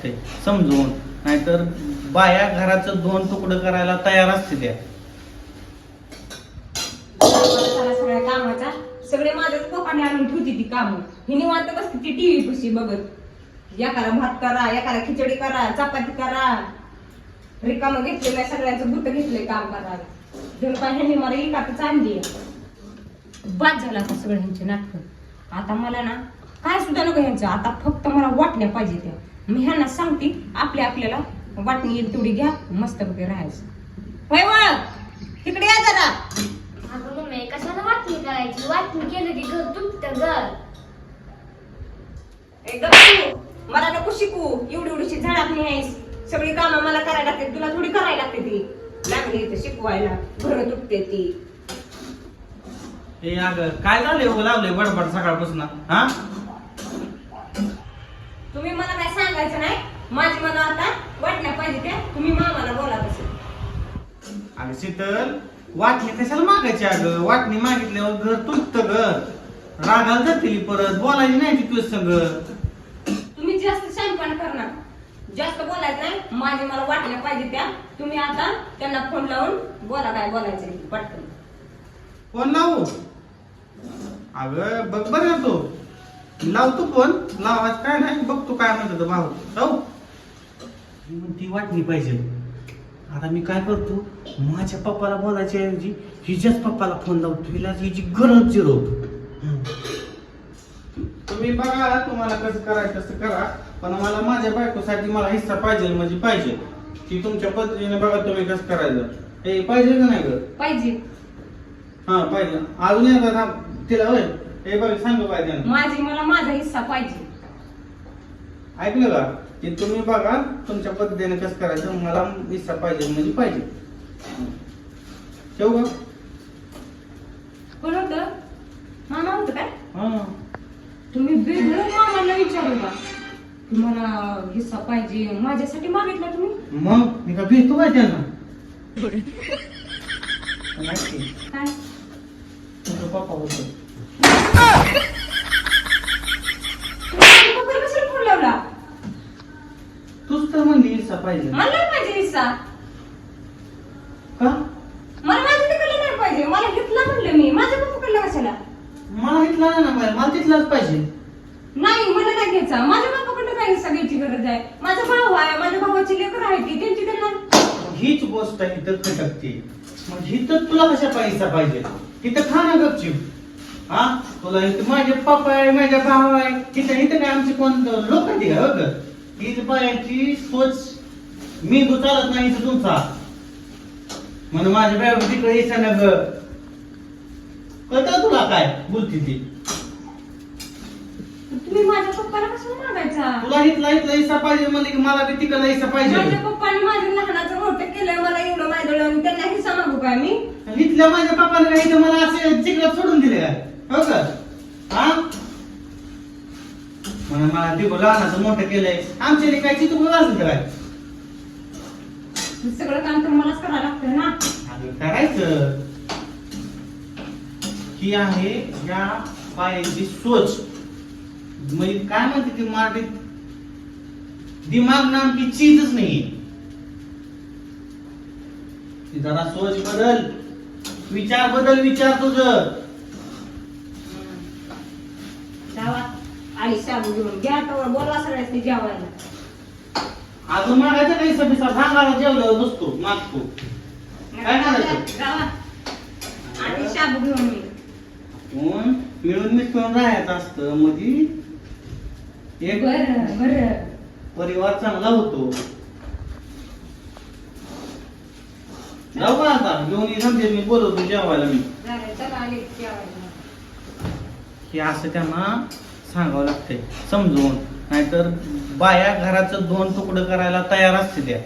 असते. समजून. नाहीतर बाया घराचं दोन तुकडं करायला तयार असते त्या. झाला सगळ्या कामाचा सगळे माझ्याच पप्पाने आणून ठेवती ती काम. ही निवांत बसते ती टीव्ही पशी बघत. एकाला भात करा एकाला खिचडी करा चपाती करा. रिकाम घेतलेलं आहे सगळ्यांचं बुट घेतलंय काम करायला. जण काय ह्यांनी मला एकाच आणली बाद झाला आता सगळ्यांचे नाटक. आता मला ना काय सुद्धा नको ह्यांचं. आता फक्त मला वाटण्या पाहिजे त्या. मी ह्यांना सांगते आपल्या आपल्याला वाटणी येईल तेवढी घ्या मस्तपैकी राहायचं. होय वळ तिकडे या जरा. अगं मम्मी कशाला वाटणी करायची? वाटणी केलं की घर तुटतं घर. एकदम तू. मला नको शिकू. एवढी एवढीशी झाडात नाही आहेस. सगळी कामं मला करायला लागते. तुला थोडी करायला लागते ती. लागली इथं शिकवायला. घर तुटते ती. हे अगं काय झालंय? हो लावलंय बडबड सकाळपासून. हा? तुम्ही मला काय सांगायचं नाही माझी मला आता वाटण्या पाहिजे त्या तुम्ही मामाला बोला तसं शीतल वाटणी कशाला मागायची अगं? वाटणी मागितल्यावर घर तुटतं घर रागाला जातील परत. बोलायची नाही ती तुझ्या संग. तुम्ही जास्त शानपण करणार. जास्त बोलायचं नाही. माझी मला वाटण्या पाहिजे त्या. तुम्ही आता त्यांना फोन लावून बोला काय बोलायचं पटकन. फोन लावू? अगं बघ बरं ना तू. लावतो फोन. लावायचं काय नाही. बघतो काय म्हणतो भाऊ. जाऊ. ती वाटणी पाहिजे. आता मी काय करतो? माझ्या पप्पाला बोलायच्या ऐवजी हिच्याच पप्पाला फोन लावतो हिला हिची गरज जिरवतो तुम्ही बघा तुम्हाला कसं करायचं तसं करा. पण मला माझ्या बायकोसाठी मला हिस्सा पाहिजे म्हणजे पाहिजे. ती तुमच्या पद्धतीने बघा तुम्ही कसं करायचं. हे पाहिजे का नाही ग? पाहिजे. हा पाहिजे. अजून एकदा थांब. तिला होय. हे बघ सांग पाहिजे. माझी मला माझा हिस्सा पाहिजे. ऐकलं का? की तुम्ही बघा तुमच्या पद्धतीने कसं करायचं मला हिस्सा पाहिजे म्हणजे पाहिजे. ठेवू का? कोण होतं. मामा होतं काय? हा. तुम्ही वेगळं मामाला विचारू का? तुम्हाला हिस्सा पाहिजे माझ्यासाठी मागितला तुम्ही? मग? मी का भेटतो काय त्यांना? पण ऐक की, काय? तुमचा पप्पा होतो तुम्ही पप्पाला कशाला फोन लावला तूच तर म्हणली हिस्सा पाहिजे मला पाहिजे हिस्सा. का? मला तिकडला नाही पाहिजे. मला घेतला म्हणलं मी. माझ्या पप्पाकडला कशाला? मला इथला नाही ना पाहिजे. मला तिथलाच पाहिजे. नाही मला नाही घ्यायचा. माझ्या पप्पाकडे काय हिस्सा घ्यायची गरज आहे? माझा भाऊ आहे. माझ्या भावाची लेकर आहे ती. त्यांची त्यांना हीच गोष्ट इथं खटकते. मग हिथं तुला कशा पैसा पाहिजे? तिथं खा ना गपचीप. हा? तुला इथं माझे पप्पा आहे माझ्या भाव आहे. तिथं इथं काय आमची कोण लोक हीच बायांची सोच. मी तू चालत नाही इथं तुमचा. म्हणून माझ्या बायको तिकडे यायचं ना ग. कळतं तुला काय बोलती ती? तुम्ही माझ्या पप्पाला कशाला मागायचा? तुला इथला इथला हिस्सा पाहिजे म्हणजे की मला बी तिकडला हिस्सा पाहिजे. माझ्या पप्पाने माझ्या लहानाचं मोठं केलंय मला एवढं माहिती आणि त्यांना हिस्सा मागू काय मी? इथल्या माझ्या पप्पाने काय इथं मला असे चिकलात सोडून दिले काय? हो का? हा? म्हणून मला दिगो लहानाचं मोठं केलंय. आमच्या काय चित्र असेल तर काय हे सगळं काम तर मलाच करावं लागतं ना. अगं करायचं ही आहे या बायांची सोच. म्हणजे काय म्हणते ती मराठीत? दिमाग नामकी चीजच नाही जरा सोच बदल. विचार बदल विचार तुझं. आणि शाबू घेऊन. घ्या बोलवा सगळ्यांनी जेवायला. मागायचं काही सबिसा सांगायला जेवल्यावर बसतो मागतो. काय करायचं? मिळून मिसळून राहायचं असतं? म्हणजे एक परिवार चांगला होतो. जाऊ का आता? घेऊन ये समजे मी बोलवतो जेवायला मी. की असं त्यांना सांगावं लागतंय. समजून. नाहीतर बाया घराचं दोन तुकडं करायला तयार असते त्या